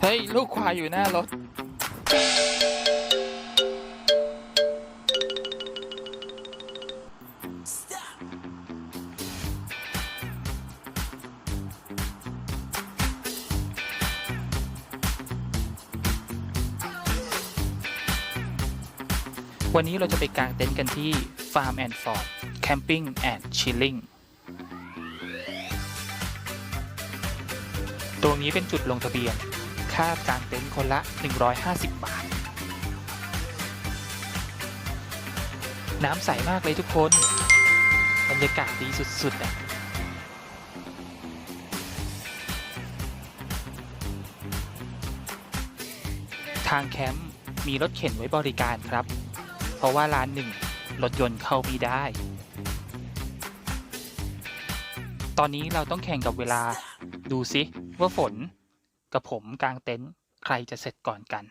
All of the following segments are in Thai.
เฮ้ย ลูกควายอยู่หน้ารถ วันนี้เราจะไปกางเต็นท์กันที่ Farm and Ford Camping and Chilling ตรงนี้เป็นจุดลงทะเบียน ค่ากางเต็นท์คนละ 150 บาท น้ำใสมากเลยทุกคน บรรยากาศดีสุดๆอะทางแคมป์มีรถเข็นไว้บริการครับ เพราะว่าร้านหนึ่งรถยนต์เข้าไม่ได้ ตอนนี้เราต้องแข่งกับเวลา ดูซิ ว่าฝนกับผมกลางเต็นท์ใครจะเสร็จก่อนกัน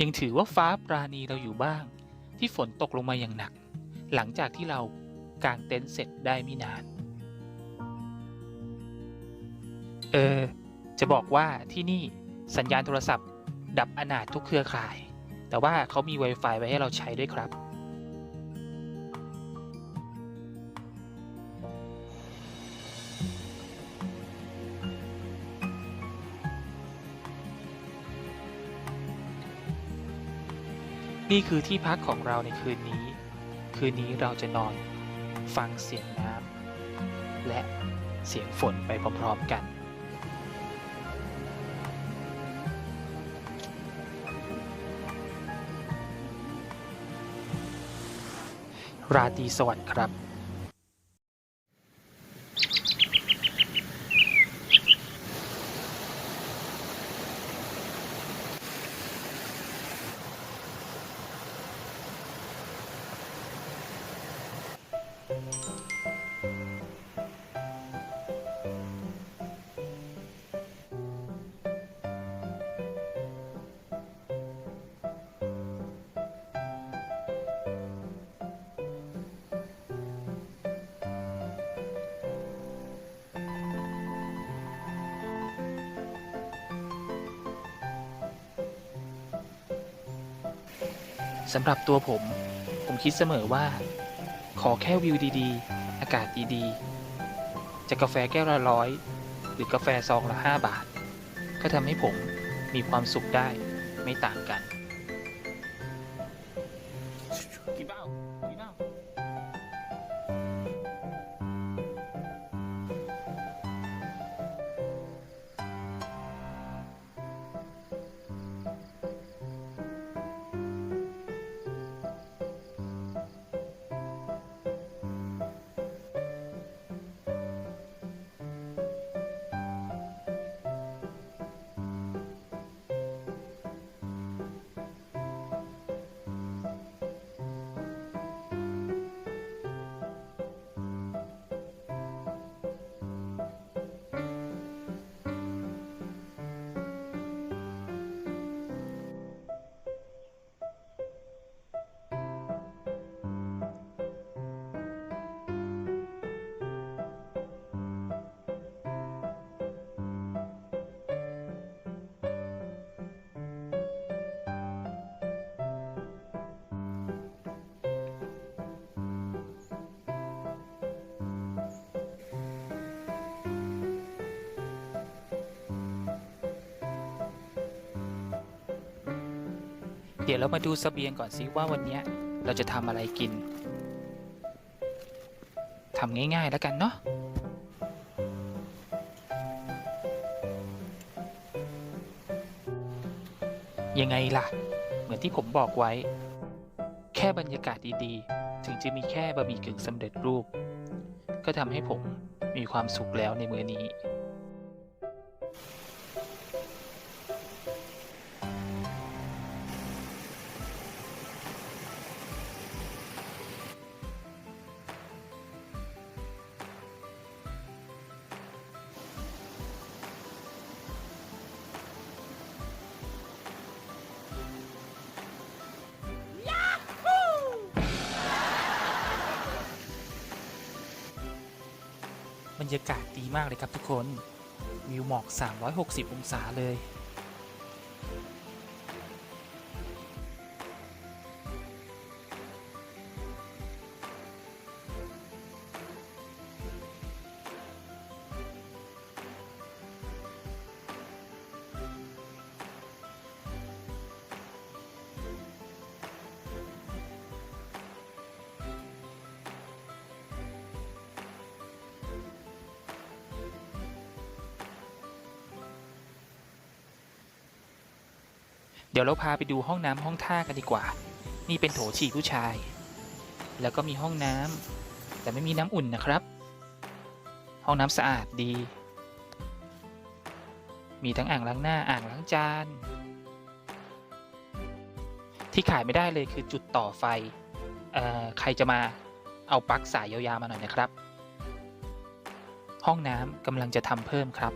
ยังถือว่าฟ้าปราณีเราอยู่บ้าง ที่ฝนตกลงมาอย่างหนัก หลังจากที่เรากางเต็นท์เสร็จได้ไม่นาน เออ จะบอกว่าที่นี่สัญญาณโทรศัพท์ ดับอนาถทุกเครือข่าย แต่ว่าเขามี Wi-Fi ไว้ให้เราใช้ด้วยครับ นี่คือที่พักของเราในคืนนี้ คืนนี้เราจะนอน ฟังเสียงน้ำและเสียงฝนไปพร้อมๆกัน ราตรีสวัสดิ์ครับ สำหรับตัวผม ผมคิดเสมอว่า ขอแค่วิวดีๆ อากาศดีๆ จะกาแฟแก้วละร้อย หรือกาแฟซองละ 5 บาท ก็ทำให้ผมมีความสุขได้ไม่ต่างกันกี่เป้า ดี๋ยวเรามาดูสเสบียงก่อนสิว่าวันนี้เราจะทำอะไรกินทำง่ายๆแล้วกันเนาะยังไงล่ะ เหมือนที่ผมบอกไว้ แค่บรรยากาศดีๆ ถึงจะมีแค่บะหมี่กึ่งสำเร็จรูป ก็ทำให้ผมมีความสุขแล้วในมื้อนี้ บรรยากาศดีมากเลยครับทุกคนวิวหมอก 360 องศาเลย เดี๋ยวเราพาไปดูห้องน้ำห้องท่ากันดีกว่า นี่เป็นโถฉี่ผู้ชาย แล้วก็มีห้องน้ำแต่ไม่มีน้ำอุ่นนะครับ ห้องน้ำสะอาดดี มีทั้งอ่างล้างหน้าอ่างล้างจาน ที่ขายไม่ได้เลยคือจุดต่อไฟเอ่อใครจะมาเอาปลั๊กสายยาวๆมาหน่อยนะครับ ห้องน้ำกำลังจะทำเพิ่มครับ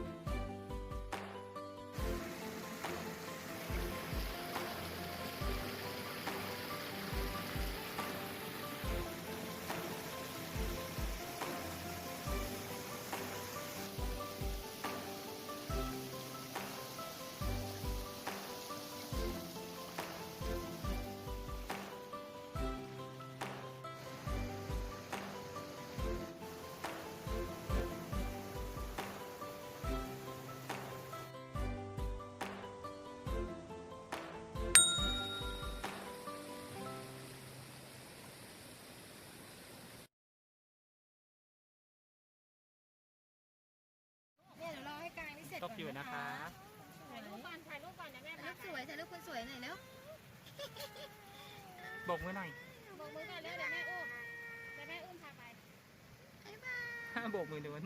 นี่เสร็จตกอยู่นะคะ ถ่ายรูปก่อนถ่ายรูปก่อนนะแม่รูปสวยถ่ายรูปคนสวยหน่อยเร็วบกมือหน่อยโบกมือก่อนเร็วเดี๋ยวแม่อุ้มเดี๋ยวแม่อุ้มพาไปบ๊ายบายโบกมือนู้น